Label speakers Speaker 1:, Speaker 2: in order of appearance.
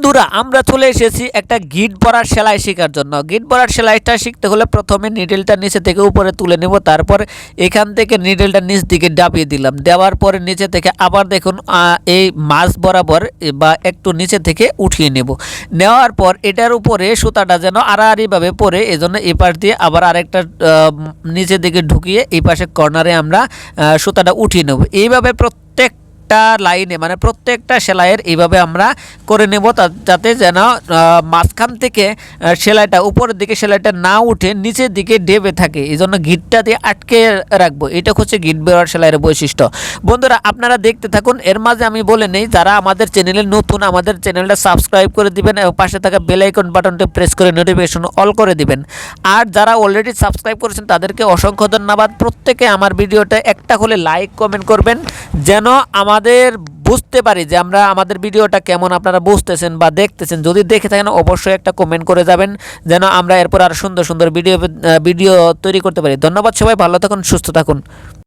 Speaker 1: বন্ধুরা, আমরা চলে এসেছি একটা গিট পরার সেলাই শেখার জন্য। গিট পরার সেলাইটা শিখতে হলে প্রথমে নিডেলটা নিচে থেকে উপরে তুলে নেব, তারপর এখান থেকে নিডেলটা নিচ দিকে ডাবিয়ে দিলাম। দেওয়ার পরে নিচে থেকে আবার দেখুন এই মাছ বরাবর বা একটু নিচে থেকে উঠিয়ে নেব। নেওয়ার পর এটার উপরে সুতাটা যেন আড়াআড়িভাবে পরে এজন্য এই পাশ দিয়ে আবার আরেকটা নিচে দিকে ঢুকিয়ে এই পাশে কর্নারে আমরা সুতাটা উঠিয়ে নেব। এইভাবে প্রত্যেক প্রত্যেকটা লাইনে মানে প্রত্যেকটা সেলাইয়ের এইভাবে আমরা করে নেব যাতে যেন মাঝখান থেকে সেলাইটা, উপরের দিকে সেলাইটা না উঠে নিচের দিকে ডেবে থাকে। এই জন্য গিটটা দিয়ে আটকে রাখব। এটা হচ্ছে গিট বেরোয়ার সেলাইয়ের বৈশিষ্ট্য। বন্ধুরা, আপনারা দেখতে থাকুন। এর মাঝে আমি বলে নেই, যারা আমাদের চ্যানেলে নতুন, আমাদের চ্যানেলটা সাবস্ক্রাইব করে দিবেন এবং পাশে থাকা বেলাইকন বাটনটি প্রেস করে নোটিফিকেশন অল করে দিবেন। আর যারা অলরেডি সাবস্ক্রাইব করেছেন, তাদেরকে অসংখ্য ধন্যবাদ। প্রত্যেকে আমার ভিডিওটা একটা হলে লাইক, কমেন্ট করবেন। যেন আমাদের বুঝতে পারি যে আমরা আমাদের ভিডিওটা কেমন আপনারা বুঝতেছেন বা দেখতেছেন। যদি দেখে থাকেন, অবশ্যই একটা কমেন্ট করে যাবেন, যেন আমরা এরপর আর সুন্দর সুন্দর ভিডিও ভিডিও তৈরি করতে পারি। ধন্যবাদ সবাই, ভালো থাকুন, সুস্থ থাকুন।